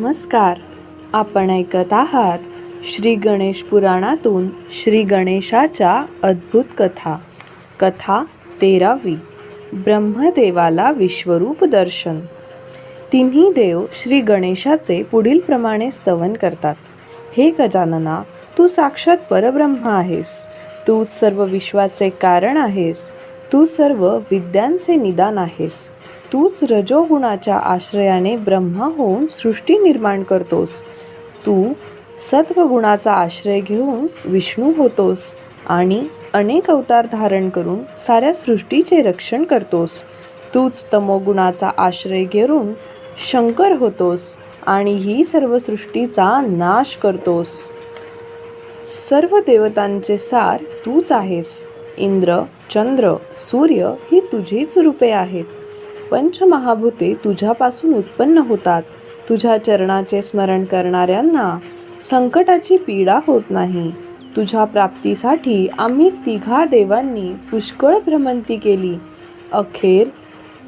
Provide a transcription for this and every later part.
नमस्कार. आपण ऐकत आहात श्री गणेश पुराणातून श्री गणेशाच्या अद्भुत कथा. कथा तेरावी. ब्रह्मदेवाला विश्वरूप दर्शन. तिन्ही देव श्री गणेशाचे पुढील प्रमाणे स्तवन करतात. हे गजानना तू साक्षात परब्रह्म आहेस. तू सर्व विश्वाचे कारण आहेस. तू सर्व विद्यांचे निदान आहेस. तूच रजोगुणाच्या आश्रयाने ब्रह्मा होऊन सृष्टी निर्माण करतोस. तू सत्वगुणाचा आश्रय घेऊन विष्णू होतोस आणि अनेक अवतार धारण करून साऱ्या सृष्टीचे रक्षण करतोस. तूच तमोगुणाचा आश्रय घेऊन शंकर होतोस आणि ही सर्व सृष्टीचा नाश करतोस. सर्व देवतांचे सार तूच आहेस. इंद्र चंद्र सूर्य ही तुझीच रूपे आहेत. पंचमहाभूते तुझ्यापासून उत्पन्न होतात. तुझ्या चरणाचे स्मरण करणाऱ्यांना संकटाची पीडा होत नाही. तुझ्या प्राप्तीसाठी आम्ही तिघा देवांनी पुष्कळ भ्रमंती केली. अखेर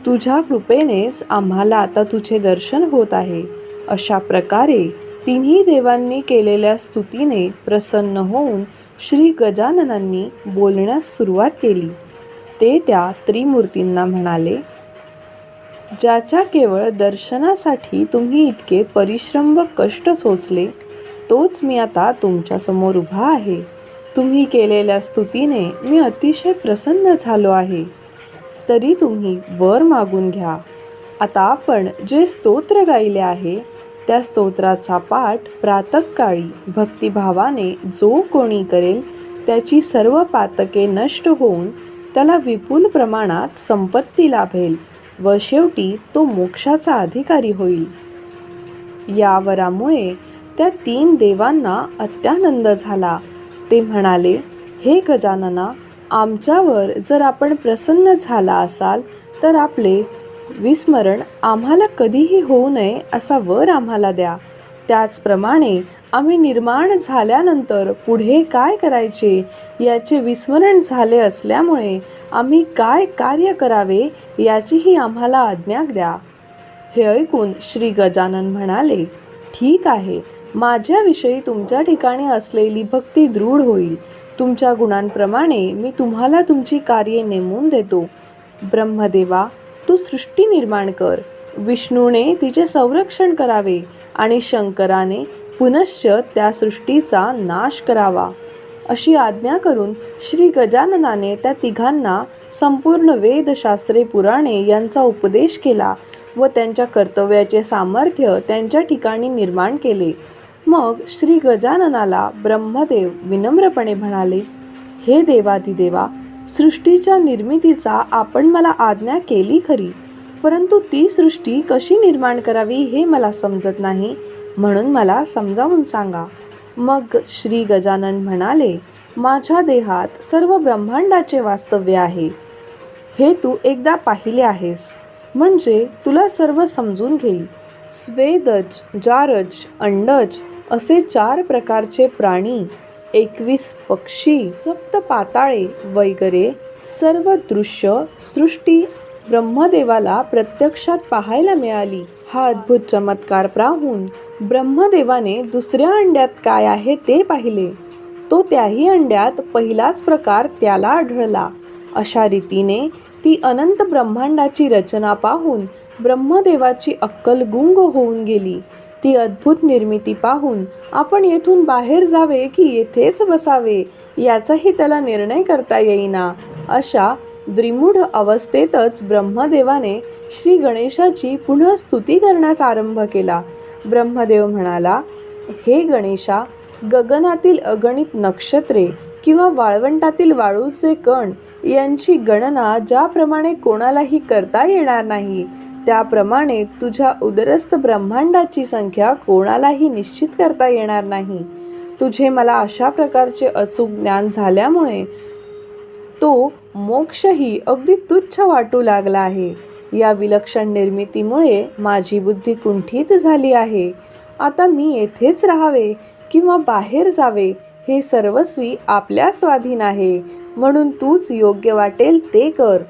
तुझ्या कृपेनेच आम्हाला आता तुझे दर्शन होत आहे. अशा प्रकारे तिन्ही देवांनी केलेल्या स्तुतीने प्रसन्न होऊन श्री गजाननांनी बोलण्यास सुरुवात केली. ते त्या त्रिमूर्तींना म्हणाले ज्याच्या केवळ दर्शनासाठी तुम्ही इतके परिश्रम व कष्ट सोचले तोच मी आता तुमच्यासमोर उभा आहे. तुम्ही केलेल्या स्तुतीने मी अतिशय प्रसन्न झालो आहे. तरी तुम्ही वर मागून घ्या. आता आपण जे स्तोत्र गायले आहे त्या स्तोत्राचा पाठ प्रातकाळी भक्तिभावाने जो कोणी करेल त्याची सर्व पातके नष्ट होऊन त्याला विपुल प्रमाणात संपत्ती लाभेल. व शेवटी तो मोक्षाचा अधिकारी होईल. या वरामुळे त्या तीन देवांना अत्यानंद झाला. ते म्हणाले हे गजानना आमच्यावर जर आपण प्रसन्न झाला असाल तर आपले विस्मरण आम्हाला कधीही होऊ नये असा वर आम्हाला द्या. त्याचप्रमाणे आम्ही निर्माण झाल्यानंतर पुढे काय करायचे याचे विस्मरण झाले असल्यामुळे आम्ही काय कार्य करावे याचीही आम्हाला आज्ञा द्या. हे ऐकून श्री गजानन म्हणाले ठीक आहे. माझ्याविषयी तुमच्या ठिकाणी असलेली भक्ती दृढ होईल. तुमच्या गुणांप्रमाणे मी तुम्हाला तुमची कार्ये नेमून देतो. ब्रह्मदेवा तू सृष्टी निर्माण कर. विष्णूने तिचे संरक्षण करावे आणि शंकराने पुनश्च त्या सृष्टीचा नाश करावा अशी आज्ञा करून श्री गजाननाने त्या तिघांना संपूर्ण वेदशास्त्रे पुराणे यांचा उपदेश केला व त्यांच्या कर्तव्याचे सामर्थ्य त्यांच्या ठिकाणी निर्माण केले. मग श्री गजाननाला ब्रह्मदेव विनम्रपणे म्हणाले हे देवाधिदेवा सृष्टीच्या निर्मितीचा आपण मला आज्ञा केली खरी परंतु ती सृष्टी कशी निर्माण करावी हे मला समजत नाही. म्हणून मला समजावून सांगा. मग श्री गजानन म्हणाले माझ्या देहात सर्व ब्रह्मांडाचे वास्तव्य आहे. हे तू एकदा पाहिले आहेस. म्हणजे तुला सर्व समजून घेईल. स्वेदज जारज अंडज असे चार प्रकारचे प्राणी एकवीस पक्षी सप्त पाताळे वगैरे सर्व दृश्य सृष्टी ब्रह्मदेवाला प्रत्यक्षात पाहायला मिळाली. हा अद्भुत चमत्कार पाहून ब्रह्मदेवाने दुसऱ्या अंड्यात काय आहे ते पाहिले. तो त्याही अंड्यात पहिलाच प्रकार त्याला आढळला. अशा रीतीने ती अनंत ब्रह्मांडाची रचना पाहून ब्रह्मदेवाची अक्कल गुंग होऊन गेली. ती अद्भुत निर्मिती पाहून आपण येथून बाहेर जावे की येथेच बसावे याचाही त्याला निर्णय करता येईना. अशा द्रिमूढ अवस्थेतच ब्रह्मदेवाने श्री गणेशाची पुन्हा स्तुती करण्यास आरंभ केला. ब्रह्मदेव म्हणाला हे गणेशा गगनातील अगणित नक्षत्रे किंवा वाळवंटातील वाळूचे कण यांची गणना ज्याप्रमाणे कोणालाही करता येणार नाही त्याप्रमाणे तुझ्या उदरस्थ ब्रह्मांडाची संख्या कोणालाही निश्चित करता येणार नाही. तुझे मला अशा प्रकारचे अचूक ज्ञान झाल्यामुळे तो मोक्षही अगदी तुच्छ वाटू लागला आहे. या विलक्षण निर्मितीमुळे माझी बुद्धी कुंठित झाली आहे. आता मी येथेच राहावे किंवा बाहेर जावे हे सर्वस्वी आपल्या स्वाधीन आहे. म्हणून तूच योग्य वाटेल ते कर.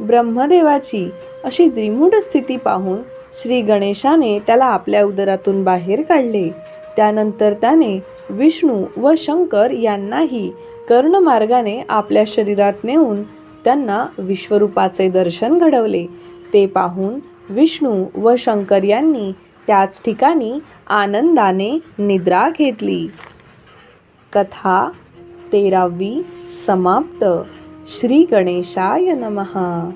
ब्रह्मदेवाची अशी द्विमूढ स्थिती पाहून श्री गणेशाने त्याला आपल्या उदरातून बाहेर काढले. त्यानंतर त्याने विष्णू व शंकर यांनाही कर्णमार्गाने आपल्या शरीरात नेऊन त्यांना विश्वरूपाचे दर्शन घडवले. ते पाहून विष्णू व शंकर यांनी त्याच ठिकाणी आनंदाने निद्रा घेतली. कथा तेरावी समाप्त. श्री गणेशाय नमहा